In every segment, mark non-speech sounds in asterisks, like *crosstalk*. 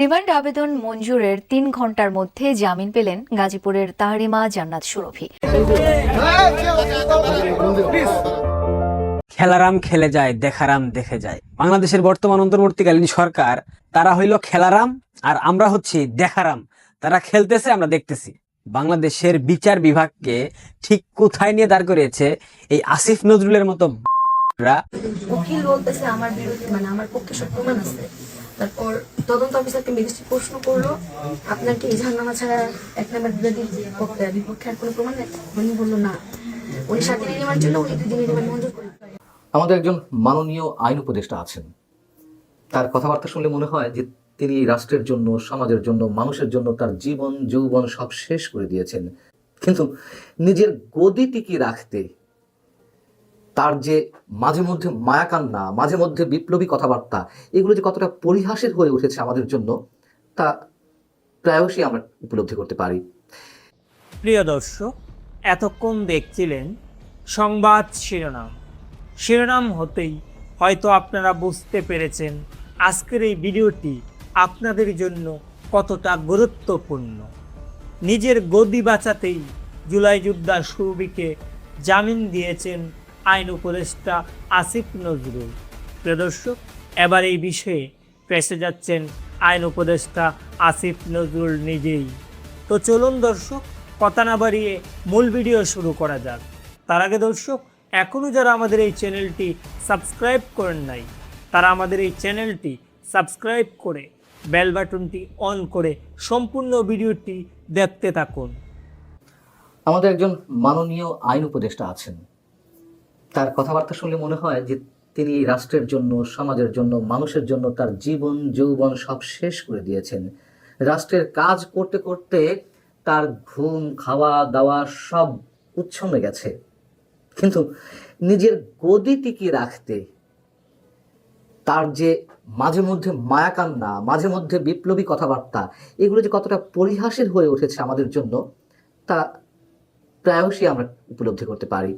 Remand আবেদন মঞ্জুরের তিন ঘণ্টার মধ্যে জামিন পেলেন গাজীপুরের তাহরিমা জান্নাত সুরভি। খেলারাম খেলে যায় দেখারাম দেখে যায়। বাংলাদেশের বর্তমান অন্তর্বর্তীকালীন সরকার তারা হইল খেলারাম আর আমরা হচ্ছি দেখারাম। তারা খেলতেছে আমরা দেখতেছি। বাংলাদেশের বিচার বিভাগকে ঠিক কোথায় নিয়ে দাঁড় করিয়েছে এই আসিফ নজরুলের মতো উকিল বলতেছে আমার বিরুদ্ধে মানে আমার পক্ষে সব প্রমাণ আছে। তারপর তদন্ত অফিসারকে ম্যাজিস্ট্রেট প্রশ্ন করল আপনার কি ইজহারনামা ছাড়া এক নাম্বার বিরোধী পক্ষে, বিপক্ষে আর কোনো প্রমাণ নেই? উনি বলল, না। উনি সাত দিনের রিমান্ড ছিল উনি দুই দিনের রিমান্ড মঞ্জুর করে আমাদের একজন মাননীয় আইন উপদেষ্টা আছেন। তার কথাবার্তা শুনলে মনে হয় যে তিনি রাষ্ট্রের জন্য, সমাজের জন্য, মানুষের জন্য তার জীবন, যৌবন সব শেষ করে দিয়েছেন। কিন্তু নিজের গদি টিকিয়ে রাখতে তার যে মাঝে মধ্যে মায়াকান্না, মাঝে মধ্যে বিপ্লবী কথাবার্তা, এগুলো যে কতটা পরিহাসের হয়ে উঠেছে আমাদের জন্য, তা প্রায়শই আমরা উপলব্ধি করতে পারি। প্রিয় দর্শক, এতক্ষণ দেখছিলেন সংবাদ শিরোনাম। শিরোনাম হতেই হয়তো আপনারা বুঝতে পেরেছেন আজকের এই ভিডিওটি আপনাদের জন্য কতটা গুরুত্বপূর্ণ। নিজের গদি বাঁচাতেই জুলাই যোদ্ধা সুরবিকে জামিন দিয়েছেন আইন উপদেষ্টা আসিফ নজরুল। প্রিয় দর্শক, এবার এই বিষয়ে ফেসে যাচ্ছেন আইন উপদেষ্টা আসিফ নজরুল নিজেই। তো চলুন দর্শক, কথা না বাড়িয়ে মূল ভিডিও শুরু করা যাক। তার আগে দর্শক এখনও যারা আমাদের এই চ্যানেলটি সাবস্ক্রাইব করেন নাই, তারা আমাদের এই চ্যানেলটি সাবস্ক্রাইব করে বেল বাটনটি অন করে সম্পূর্ণ ভিডিওটি দেখতে থাকুন। আমাদের একজন মাননীয় আইন উপদেষ্টা আছেন। তার কথাবার্তা শুনলে মনে হয় যে তিনি রাষ্ট্রের জন্য, সমাজের জন্য, মানুষের জন্য তার জীবন, যৌবন সব শেষ করে দিয়েছেন। রাষ্ট্রের কাজ করতে করতে তার ঘুম, খাওয়া, দাওয়া সব উচ্ছন্নে গেছে। কিন্তু নিজের গদি টিকিয়ে রাখতে, তার যে মাঝে মধ্যে মায়াকান্না, মাঝে মধ্যে বিপ্লবী কথাবার্তা, এগুলো যে কতটা পরিহাসের হয়ে উঠেছে আমাদের জন্য, তা প্রায়শই আমরা উপলব্ধি করতে পারি।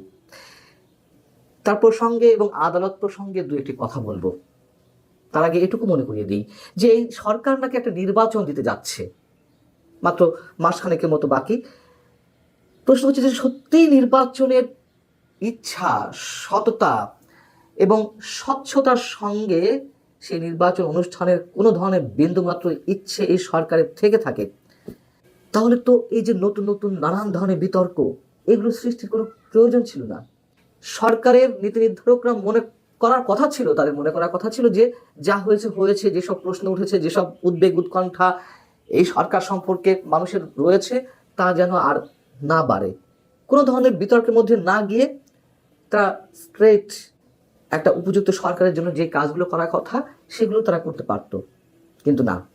তার প্রসঙ্গে এবং আদালত প্রসঙ্গে দু একটি কথা বলব। তার আগে এটুকু মনে করিয়ে দিই যে এই সরকার নাকি একটা নির্বাচন দিতে যাচ্ছে। মাত্র মাসখানেকের মতো বাকি। প্রশ্ন হচ্ছে যে সত্যিই নির্বাচনের ইচ্ছা, সততা এবং স্বচ্ছতার সঙ্গে সেই নির্বাচন অনুষ্ঠানের কোনো ধরনের বিন্দুমাত্র ইচ্ছে এই সরকারের থেকে থাকে। তাহলে তো এই যে নতুন নতুন নানান ধরনের বিতর্ক, এগুলো সৃষ্টির কোনো প্রয়োজন ছিল না। সরকারের নীতি নির্ধারকরা মনে করার কথা ছিল, তাদের মনে করার কথা ছিল যে যা হয়েছে হয়েছে, যেসব প্রশ্ন উঠেছে, যেসব উদ্বেগ, উৎকণ্ঠা এই সরকার সম্পর্কে মানুষের রয়েছে, তা যেন আর না বাড়ে। কোনো ধরনের বিতর্কের মধ্যে না গিয়ে তা স্ট্রেট একটা উপযুক্ত সরকারের জন্য যে কাজগুলো করার কথা, সেগুলো তারা করতে পারত। কিন্তু না।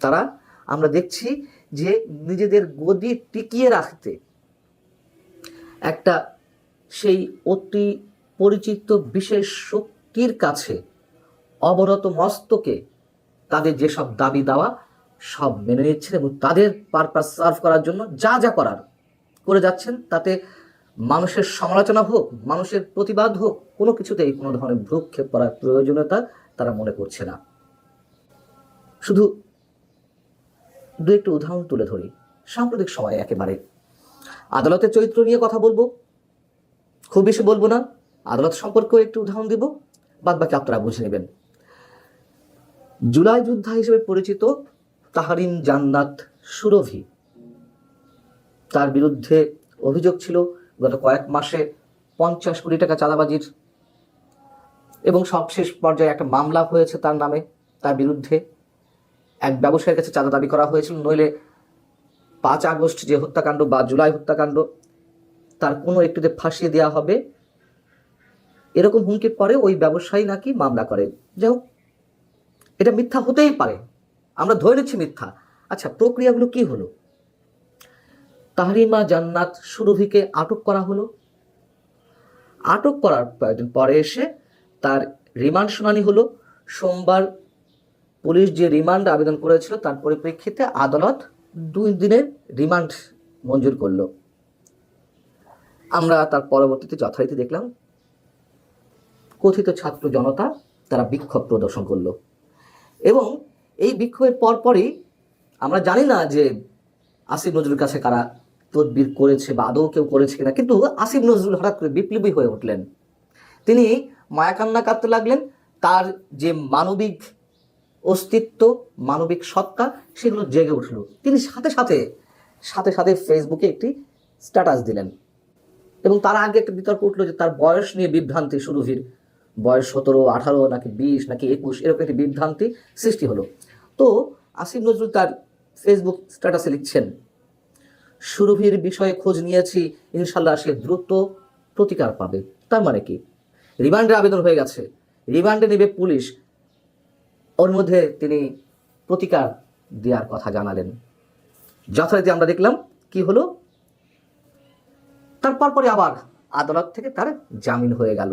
তারা, আমরা দেখছি যে নিজেদের গদি টিকিয়ে রাখতে একটা সেই অতি পরিচিত বিশেষ শক্তির কাছে অবরত মস্তকে তাদের যেসব দাবি দেওয়া সব মেনে নিচ্ছেন এবং তাদের পারপাস সার্ভ করার জন্য যা যা করার করে যাচ্ছেন, তাতে মানুষের সমালোচনা হোক, মানুষের প্রতিবাদ হোক, কোনো কিছুতেই কোনো ধরনের ভ্রুক্ষেপ করার প্রয়োজনীয়তা তারা মনে করছে না। শুধু দু একটু উদাহরণ তুলে ধরি। সাম্প্রতিক সময়ে একেবারে আদালতের চরিত্র নিয়ে কথা বলব। খুব বেশি বলব না। আদালত সম্পর্কেও একটু উদাহরণ দিব বাদ বাকি আপনারা বুঝে নেবেন। জুলাই যোদ্ধা হিসেবে পরিচিত তাহারিন জান্নাত সুরভি। তার বিরুদ্ধে অভিযোগ ছিল গত কয়েক মাসে পঞ্চাশ কোটি টাকা চাঁদাবাজির এবং সবশেষ পর্যায়ে একটা মামলা হয়েছে তার নামে। তার বিরুদ্ধে এক ব্যবসায়ীর কাছে চাঁদা দাবি করা হয়েছিল। নইলে পাঁচ আগস্ট যে হত্যাকাণ্ড বা জুলাই হত্যাকাণ্ড তার কোনো একটিতে ফাঁসিয়ে দেওয়া হবে। এরকম হুমকির পরে ওই ব্যবসায়ী নাকি মামলা করে যাই হোক, এটা মিথ্যা হতেই পারে। আমরা ধরে নিচ্ছি মিথ্যা। আচ্ছা প্রক্রিয়াগুলো কি হলো? তাহরিমা জান্নাত সুরভিকে আটক করা হলো। আটক করার পরে এসে তার রিমান্ড শুনানি হলো। সোমবার পুলিশ যে রিমান্ড আবেদন করেছিল, তার পরিপ্রেক্ষিতে আদালত দুই দিনের রিমান্ড মঞ্জুর করল। আমরা তার পরবর্তীতে যথারীতি দেখলাম কথিত ছাত্র জনতা তারা বিক্ষোভ প্রদর্শন করল। এবং এই বিক্ষোভের পরপরই আমরা জানি না যে আসিফ নজরুল কাছে কারা তদবির করেছে বা আদৌ কেউ করেছে কিনা, কিন্তু আসিফ নজরুল হঠাৎ করে বিপ্লবী হয়ে উঠলেন। তিনি মায়াকান্না কাঁদতে লাগলেন, তার যে মানবিক অস্তিত্ব, মানবিক সত্তা, সেগুলো জেগে উঠল। তিনি সাথে সাথে সাথে সাথে ফেসবুকে একটি স্ট্যাটাস দিলেন। এবং তার আগে একটা বিতর্ক উঠল যে তার বয়স নিয়ে বিভ্রান্তি সুরভির বয়স সতেরো, আঠারো, নাকি বিশ, নাকি একুশ, এরকম একটি বিভ্রান্তি সৃষ্টি হলো। তো আসিফ নজরুল তার ফেসবুক স্ট্যাটাসে লিখছেন, সুরভির বিষয়ে খোঁজ নিয়েছি, ইনশাল্লাহ সে দ্রুত প্রতিকার পাবে। তার মানে কি? রিমান্ডের আবেদন হয়ে গেছে। রিমান্ডে নেবে পুলিশ। ওর মধ্যে তিনি প্রতিকার দেওয়ার কথা জানালেন। যথারীতি আমরা দেখলাম কি হলো? তারপর পরে আবার আদালত থেকে তার জামিন হয়ে গেল।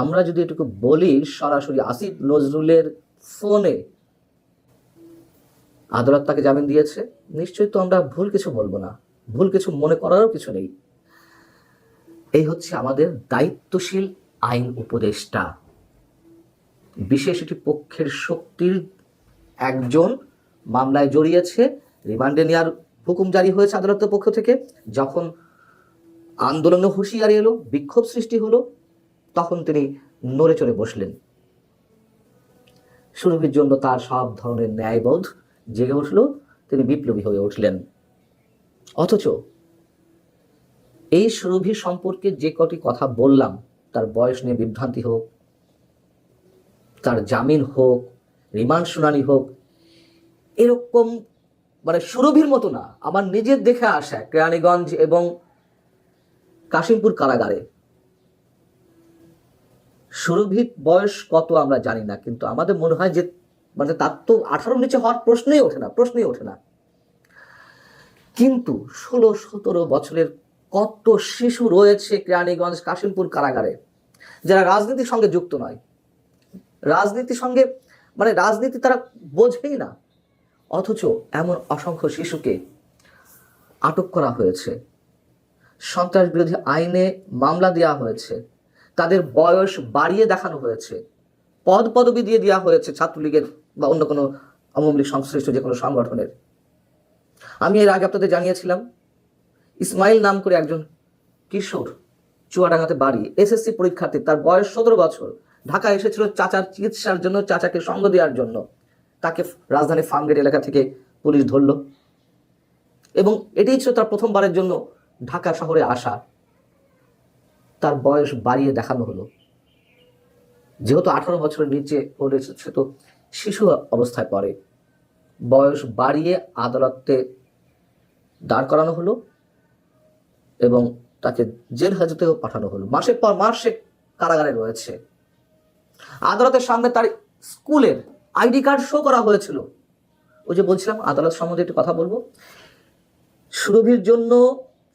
আমরা যদি এটুকু বলি, সরাসরি আসিফ নজরুলের ফোনে আদালত তাকে জামিন দিয়েছে, নিশ্চয়ই তো আমরা ভুল কিছু বলব না। ভুল কিছু মনে করারও কিছু নেই। এই হচ্ছে আমাদের দায়িত্বশীল আইন উপদেষ্টা। বিশেষ একটি পক্ষের শক্তির একজন মামলায় জড়িয়েছে, রিমান্ডে নেওয়ার হুকুম জারি হয়েছে আদালতের পক্ষ থেকে। যখন আন্দোলনে হুঁশিয়ারি এলো, বিক্ষোভ সৃষ্টি হলো, তখন তিনি নড়ে চড়ে বসলেন। সুরভির জন্য তার সব ধরনের ন্যায়বোধ জেগে উঠল, তিনি বিপ্লবী হয়ে উঠলেন। অথচ এই সুরভি সম্পর্কে যে কটি কথা বললাম, তার বয়স নিয়ে বিভ্রান্তি হোক, তার জামিন হোক, রিমান্ড শুনানি হোক, এরকম মানে সুরভির মতো না। আমার নিজের দেখে আসা কেরানীগঞ্জ এবং কাশিমপুর কারাগারে। সুরভির বয়স কত আমরা জানি না, কিন্তু আমাদের মনে হয় যে মানে তার তো আঠারোর নিচে হওয়ার প্রশ্নই ওঠে না, প্রশ্নই ওঠে না। কিন্তু ষোলো, সতেরো বছরের কত শিশু রয়েছে কেরানীগঞ্জ, কাশিমপুর কারাগারে, যারা রাজনীতির সঙ্গে যুক্ত নয়। রাজনীতির সঙ্গে মানে রাজনীতি তারা বোঝেই না। অথচ এমন অসংখ্য শিশুকে আটক করা হয়েছে। সন্ত্রাস বিরোধী আইনে মামলা দেওয়া হয়েছে। তাদের বয়স বাড়িয়ে দেখানো হয়েছে। পদ পদবি দিয়ে দেওয়া হয়েছে ছাত্রলীগের বা অন্য কোনো আওয়ামী লীগ সংশ্লিষ্ট যে কোনো সংগঠনের। আমি এর আগে আপনাদের জানিয়েছিলাম, ইসমাইল নাম করে একজন কিশোর চুয়াডাঙ্গাতে বাড়ি, এসএসসি পরীক্ষার্থী, তার বয়স সতেরো বছর। ঢাকা এসেছিল চাচার চিকিৎসার জন্য, চাচাকে সঙ্গ দেওয়ার জন্য। তাকে রাজধানী ফার্মগেট এলাকা থেকে পুলিশ ধরল। এবং এটাই ছিল তার প্রথমবারের জন্য ঢাকা শহরে আসা। তার বয়স বাড়িয়ে দেখানো হলো। যেহেতু আঠারো বছরের নিচে হলে সে তো শিশু অবস্থায় পড়ে। বয়স বাড়িয়ে আদালতে দাঁড় করানো হলো এবং তাকে জেল হাজতেও পাঠানো হলো। মাসের পর মাস সে কারাগারে রয়েছে। আদালতের সামনে তার স্কুলের আইডি কার্ড শো করা হয়েছিল। ওই যে বলছিলাম, আদালত সম্বন্ধে একটু কথা বলব। সুরভির জন্য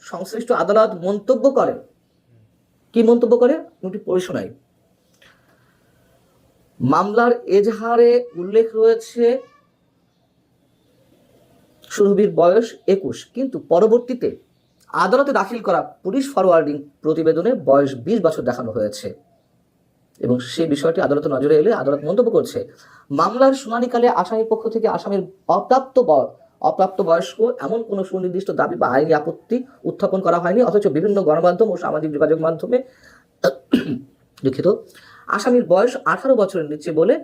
সংশ্লিষ্ট আদালত মন্তব্য করে। কি মন্তব্য করে? একটু পড়ে শোনাই। মামলার এজাহারে উল্লেখ রয়েছে, সুরভির বয়স একুশ, কিন্তু পরবর্তীতে আদালতে দাখিল করা পুলিশ ফরওয়ার্ডিং প্রতিবেদনে বয়স বিশ বছর দেখানো হয়েছে। এবং সেই বিষয়টি আদালতে নজরে এলে আদালত মন্তব্য করছে। মামলার শুনানিকালে আসামির পক্ষ থেকে আসামির অপ্রাপ্ত অপ্রাপ্ত বয়স্ক এমন কোনো সুনির্দিষ্ট দাবি বা আইনি আপত্তি উত্থাপন করা হয়নি, অথচ বিভিন্ন গণমাধ্যম ও সামাজিক যোগাযোগ মাধ্যমে *coughs* দুঃখিত, আসামির বয়স আঠারো বছরের নিচে বলে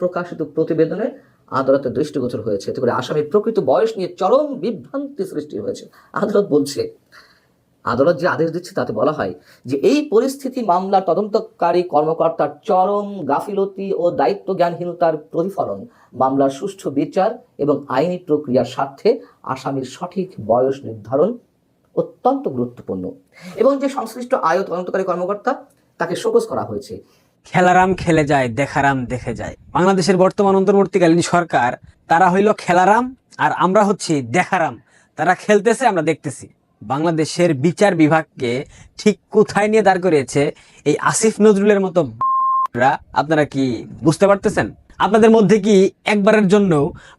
প্রকাশিত প্রতিবেদনে আদালতের দৃষ্টিগোচর হয়েছে। এতে করে আসামির প্রকৃত বয়স নিয়ে চরম বিভ্রান্তি সৃষ্টি হয়েছে। আদালত বলছে আদালত যে আদেশ দিচ্ছে তাতে বলা হয় যে এই পরিস্থিতি মামলা তদন্তকারী কর্মকর্তার চরম গাফিলতি ও দায়িত্ব জ্ঞানহীনতার প্রতিফলন, মামলার সুষ্ঠু বিচার এবং আইনি প্রক্রিয়ার স্বার্থে আসামির সঠিক বয়স নির্ধারণ অত্যন্ত গুরুত্বপূর্ণ। এবং যে সংশ্লিষ্ট আয় তদন্তকারী কর্মকর্তা, তাকে শোকজ করা হয়েছে। খেলারাম খেলে যায়, দেখারাম দেখে যায়। বাংলাদেশের বর্তমান অন্তর্বর্তীকালীন সরকার, তারা হইল খেলারাম আর আমরা হচ্ছি দেখারাম। তারা খেলতেছে, আমরা দেখতেছি। বাংলাদেশের বিচার বিভাগকে ঠিক কোথায় নিয়ে দাঁড় করিয়েছে এই আসিফ নজরুলের মতো আপনারা কি বুঝতে পারতেছেন? আপনাদের মধ্যে কি একবারের জন্য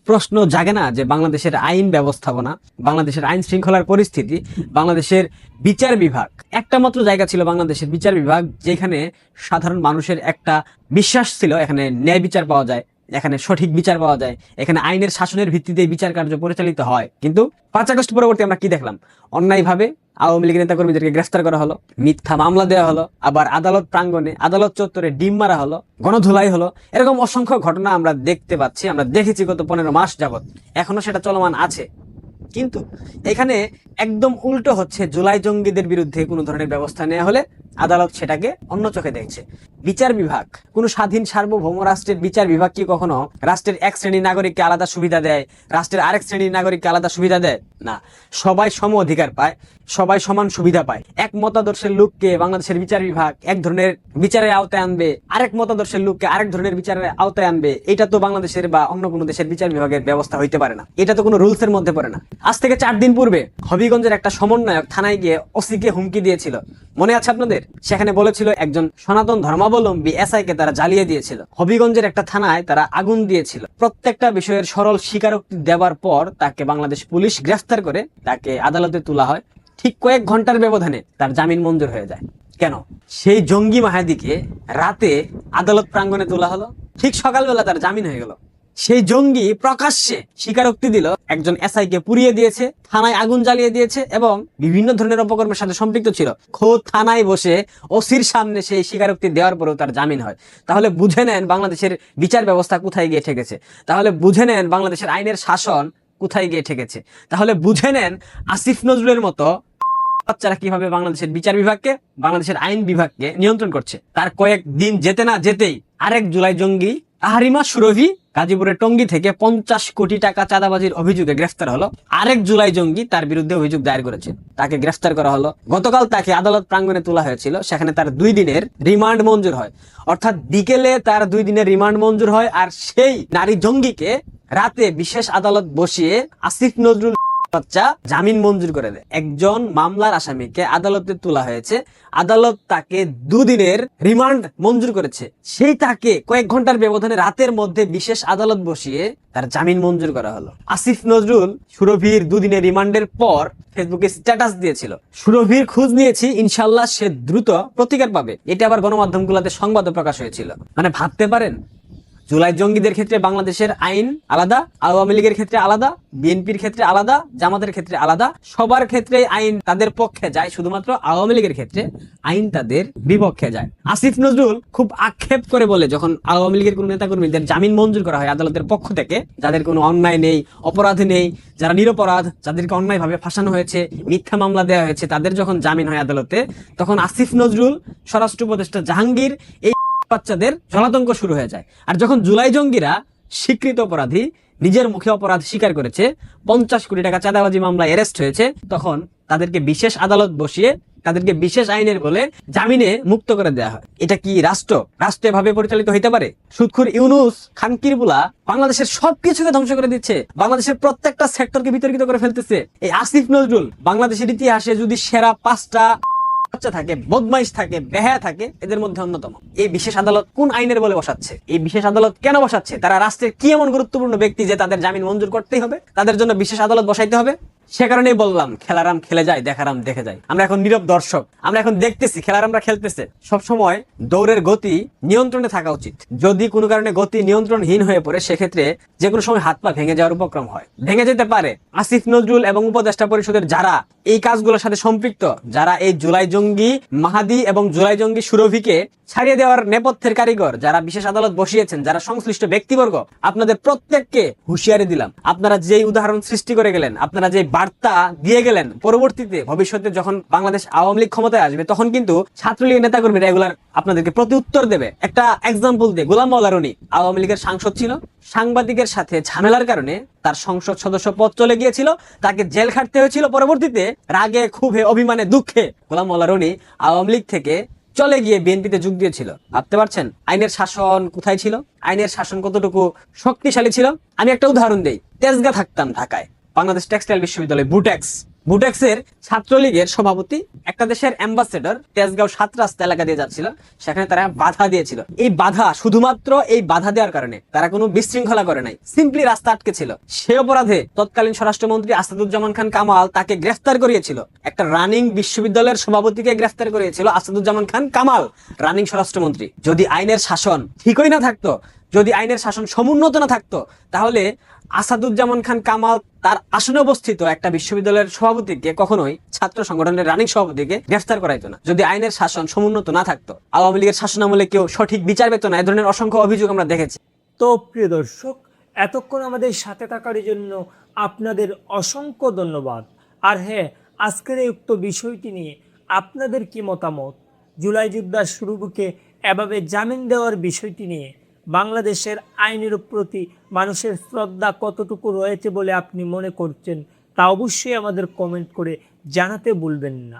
প্রশ্ন জাগে না যে বাংলাদেশের আইন ব্যবস্থাপনা, বাংলাদেশের আইন শৃঙ্খলার পরিস্থিতি, বাংলাদেশের বিচার বিভাগ? একটা মাত্র জায়গা ছিল বাংলাদেশের বিচার বিভাগ, যেখানে সাধারণ মানুষের একটা বিশ্বাস ছিল, এখানে ন্যায় বিচার পাওয়া যায়। এখানে সঠিক বিচার পাওয়া যায়। এখানে আইনের শাসনের ভিত্তিতে বিচার কার্য পরিচালিত হয়। কিন্তু পাঁচ আগস্ট পরবর্তী আমরা কি দেখলাম? অন্যায়ভাবে আওয়ামী লীগের নেতাকর্মীদেরকে গ্রেফতার করা হলো, মিথ্যা মামলা দেওয়া হলো, আবার আদালত প্রাঙ্গণে আদালত চত্বরে ডিম মারা হলো, গণধুলাই হলো। এরকম অসংখ্য ঘটনা আমরা দেখতে পাচ্ছি, আমরা দেখেছি গত পনেরো মাস যাবত এখনও সেটা চলমান আছে। কিন্তু এখানে একদম উল্টো হচ্ছে, জুলাই জঙ্গিদের বিরুদ্ধে কোনো ধরনের ব্যবস্থা নেওয়া হলে আদালত সেটাকে অন্য চোখে দেখছে। বিচার বিভাগ, কোনো স্বাধীন সার্বভৌম রাষ্ট্রের বিচার বিভাগ কি কখনো রাষ্ট্রের এক শ্রেণির নাগরিককে আলাদা সুবিধা দেয়, রাষ্ট্রের আরেক শ্রেণির নাগরিককে আলাদা সুবিধা দেয়? না। সবাই সম অধিকার পায়, সবাই সমান সুবিধা পায়। এক মতাদর্শের লোককে বাংলাদেশের বিচার বিভাগ এক ধরনের বিচারের আওতায় আনবে, আরেক মতাদর্শের লোককে আরেক ধরনের বিচারের আওতায় আনবে, এটা তো বাংলাদেশের বা অন্য কোনো দেশের বিচার বিভাগের ব্যবস্থা হইতে পারে না। এটা তো কোনো রুলসের মধ্যে পড়ে না। আজ থেকে চার দিন পূর্বে হবিগঞ্জের একটা সমন্বয়ক থানায় গিয়ে ওসিকে হুমকি দিয়েছিল। মনে আছে আপনাদের? সেখানে বলেছিল একজন সনাতন ধর্মাবলম্বী এসআই কে তারা জ্বালিয়ে দিয়েছিল। হবিগঞ্জের একটা থানায় তারা আগুন দিয়েছিল। প্রত্যেকটা বিষয়ের সরল স্বীকারোক্তি দেওয়ার পর তাকে বাংলাদেশ পুলিশ গ্রেফতার করে তাকে আদালতে তোলা হয়। ঠিক কয়েক ঘণ্টার ব্যবধানে তার জামিন মঞ্জুর হয়ে যায়। কেন? সেই জঙ্গি মাহাদিকে রাতে আদালত প্রাঙ্গণে তোলা হলো। ঠিক সকালবেলা তার জামিন হয়ে গেল। সেই জঙ্গি প্রকাশ্যে স্বীকারোক্তি দিল। একজন এসআই কে পুড়িয়ে দিয়েছে, থানায় আগুন জ্বালিয়ে দিয়েছে এবং বিভিন্ন ধরনের অপকর্মের সাথে সম্পৃক্ত ছিল। খোদ থানায় বসে ওসির সামনে সেই স্বীকারোক্তি দেওয়ার পরেও তার জামিন হয়। তাহলে বুঝে নেন বাংলাদেশের বিচার ব্যবস্থা কোথায় গিয়ে ঠেকেছে। তাহলে বুঝে নেন বাংলাদেশের আইনের শাসন কোথায় গিয়ে ঠেকেছে। তাহলে বুঝে নেন আসিফ নজরুলের মতো বাচ্চারা কীভাবে বাংলাদেশের বিচার বিভাগকে, বাংলাদেশের আইন বিভাগকে নিয়ন্ত্রণ করছে। তার কয়েক দিন যেতে না যেতেই আরেক জুলাই জঙ্গি আহারিমা সুরভি গাজীপুরের টঙ্গী থেকে পঞ্চাশ কোটি টাকা চাঁদাবাজির অভিযোগে গ্রেফতার হলো। আরেক জুলাই জঙ্গি তার বিরুদ্ধে অভিযোগ দায়ের করেছে। তাকে গ্রেফতার করা হলো। গতকাল তাকে আদালত প্রাঙ্গনে তোলা হয়েছিল। সেখানে তার দুই দিনের রিমান্ড মঞ্জুর হয়। অর্থাৎ বিকেলে তার দুই দিনের রিমান্ড মঞ্জুর হয় আর সেই নারী জঙ্গিকে রাতে বিশেষ আদালত বসিয়ে আসিফ নজরুল বাচ্চা জামিন মঞ্জুর করে দেয়। একজন মামলার আসামিকে আদালতে তোলা হয়েছে। আদালত তাকে দুদিনের রিমান্ড মঞ্জুর করেছে। সেই তাকে কয়েক ঘণ্টার ব্যবধানে রাতের মধ্যে বিশেষ আদালত বসিয়ে তার জামিন মঞ্জুর করা হলো। আসিফ নজরুল সুরভির দুদিনের রিমান্ডের পর ফেসবুকে স্ট্যাটাস দিয়েছিল। সুরভির খোঁজ নিয়েছি ইনশাল্লাহ সে দ্রুত প্রতিকার পাবে। এটা আবার গণমাধ্যমগুলোতে সংবাদও প্রকাশ হয়েছিল। মানে ভাবতে পারেন জুলাই জঙ্গিদের ক্ষেত্রে বাংলাদেশের আইন আলাদা, আওয়ামী লীগের ক্ষেত্রে আলাদা, বিএনপির ক্ষেত্রে আলাদা, জামাতের ক্ষেত্রে আলাদা। সবার ক্ষেত্রে আইন তাদের পক্ষে যায়, শুধুমাত্র আওয়ামী লীগের ক্ষেত্রে আইন তাদের বিপক্ষে যায়। আসিফ নজরুল খুব আক্ষেপ করে বলে, যখন আওয়ামী লীগের কোন নেতাকর্মীদের জামিন মঞ্জুর করা হয় আদালতের পক্ষ থেকে, যাদের কোনো অন্যায় নেই, অপরাধ নেই, যারা নিরপরাধ, যাদেরকে অন্যায়ভাবে ফাঁসানো হয়েছে, মিথ্যা মামলা দেওয়া হয়েছে, তাদের যখন জামিন হয় আদালতে, তখন আসিফ নজরুল স্বরাষ্ট্র উপদেষ্টা জাহাঙ্গীর এই বাচ্চাদের জলাতঙ্ক শুরু হয়ে যায়। আর যখন জুলাই জঙ্গিরা স্বীকৃত অপরাধী, নিজের মুখে অপরাধ স্বীকার করেছে, পঞ্চাশ কোটি টাকা চাঁদাবাজি মামলায় অ্যারেস্ট হয়েছে, তখন তাদেরকে বিশেষ আদালত বসিয়ে তাদেরকে বিশেষ আইনের বলে জামিনে মুক্ত করে দেওয়া হয়। এটা কি রাষ্ট্র? রাষ্ট্র এভাবে পরিচালিত হইতে পারে? সুদখুর ইউনুস খানকিরবুলা বাংলাদেশের সবকিছুকে ধ্বংস করে দিচ্ছে। বাংলাদেশের প্রত্যেকটা সেক্টরকে বিতর্কিত করে ফেলতেছে। এই আসিফ নজরুল বাংলাদেশের ইতিহাসে যদি সেরা পাঁচটা বাচ্চা থাকে, বদমাইশ থাকে, বেহায়া থাকে, এদের মধ্যে অন্যতম। এই বিশেষ আদালত কোন আইনের বলে বসাচ্ছে? এই বিশেষ আদালত কেন বসাচ্ছে? তারা রাষ্ট্রের কি এমন গুরুত্বপূর্ণ ব্যক্তি যে তাদের জামিন মঞ্জুর করতেই হবে? তাদের জন্য বিশেষ আদালত বসাইতে হবে? সে কারণেই বললাম, খেলারাম খেলে যায়, দেখারাম দেখে যায়। আমরা এখন নীরব দর্শক। আমরা এখন দেখতেছি, খেলারামরা খেলতেছে। সব সময় দৌড়ের গতি নিয়ন্ত্রণে থাকা উচিত। যদি কোনো কারণে গতি নিয়ন্ত্রণহীন হয়ে পড়ে, সেক্ষেত্রে যে কোনো সময় হাত পা ভেঙে যাওয়ার উপক্রম হয়। ভেঙে যেতে পারে। আসিফ নজরুল এবং উপদেষ্টা পরিষদের যারা এই কাজগুলোর সাথে সম্পৃক্ত, যারা এই জুলাই জঙ্গি, মাহাদি এবং জুলাই জঙ্গি সুরভিকে ছাড়িয়ে দেওয়ার নেপথ্যের কারিগর যারা বিশেষ আদালত বসিয়েছেন, যারা সংশ্লিষ্ট ব্যক্তিবর্গ, আপনাদের প্রত্যেককে হুঁশিয়ারি দিলাম। আপনারা যেই উদাহরণ সৃষ্টি করে গেলেন, আপনারা যে বার্তা দিয়ে গেলেন, পরবর্তীতে ভবিষ্যতে যখন বাংলাদেশ আওয়ামী লীগ ক্ষমতায় আসবে, তখন কিন্তু ছাত্রলীগের নেতাকর্মীরা এগুলার আপনাদেরকে প্রতি উত্তর দেবে। একটা এক্সাম্পল দিয়ে, গোলাম মৌলারনি আওয়ামী লীগের সাংসদ ছিল। সাংবাদিকের সাথে ঝামেলার কারণে তার সংসদ সদস্য পদ চলে গিয়েছিল, তাকে জেল খাটতে হয়েছিল। পরবর্তীতে রাগে, ক্ষোভে, অভিমানে, দুঃখে গোলাম মৌলারনি আওয়ামী লীগ থেকে চলে গিয়ে বিএনপিতে যোগ দিয়েছিল। ভাবতে পারছেন? আইনের শাসন কোথায় ছিল? আইনের শাসন কতটুকু শক্তিশালী ছিল? আমি একটা উদাহরণ দিই। তেজগা থাকতাম ঢাকায়। বাংলাদেশ টেক্সটাইল বিশ্ববিদ্যালয়, বুটেক্স। বুটেক্সের ছাত্রলীগের সভাপতি, একটা দেশের অ্যাম্বাসেডর তেজগাঁও সাত রাস্তা এলাকা দিয়ে যাচ্ছিল, সেখানে তারা বাধা দিয়েছিল। এই বাধা শুধুমাত্র এই বাধা দেওয়ার কারণে তারা কোনো বিশৃঙ্খলা করে নাই, সিম্পলি রাস্তা আটকে ছিল সে অপরাধে তৎকালীন স্বরাষ্ট্রমন্ত্রী আসাদুজ্জামান খান কামাল তাকে গ্রেফতার করিয়েছিল। একটা রানিং বিশ্ববিদ্যালয়ের সভাপতিকে গ্রেফতার করিয়েছিল আসাদুজ্জামান খান কামাল, রানিং স্বরাষ্ট্রমন্ত্রী। যদি আইনের শাসন ঠিকই না থাকতো, যদি আইনের শাসন সমুন্নত না থাকতো, তাহলে আসাদুজ্জামান খান কামাল তার আসনে অবস্থিত একটা বিশ্ববিদ্যালয়ের সভাপতিকে কখনোই ছাত্র সংগঠনের রানিং সভাপতিকে গ্রেফতার করাইতো না। যদি আইনের শাসন সমুন্নত না থাকতো, আওয়ামী লীগের শাসনামলে কেউ সঠিক বিচার পেত না, এ ধরনের অসংখ্য অভিযোগ আমরা দেখেছি। তো প্রিয় দর্শক, এতক্ষণ আমাদের সাথে থাকার জন্য আপনাদের অসংখ্য ধন্যবাদ। আর হ্যাঁ আজকের এই উক্ত বিষয়টি নিয়ে আপনাদের কি মতামত? জুলাই যুদ্ধার শুরুকে এভাবে জামিন দেওয়ার বিষয়টি নিয়ে বাংলাদেশের আইনের প্রতি মানুষের শ্রদ্ধা কতটুকু রয়েছে বলে আপনি মনে করছেন, তা অবশ্যই আমাদের কমেন্ট করে জানাতে বলবেন না।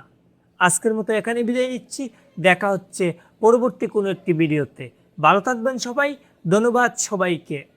আজকের মতো এখানে বিদায় নিচ্ছি। দেখা হচ্ছে পরবর্তী কোনো একটি ভিডিওতে ভালো থাকবেন সবাই। ধন্যবাদ সবাইকে।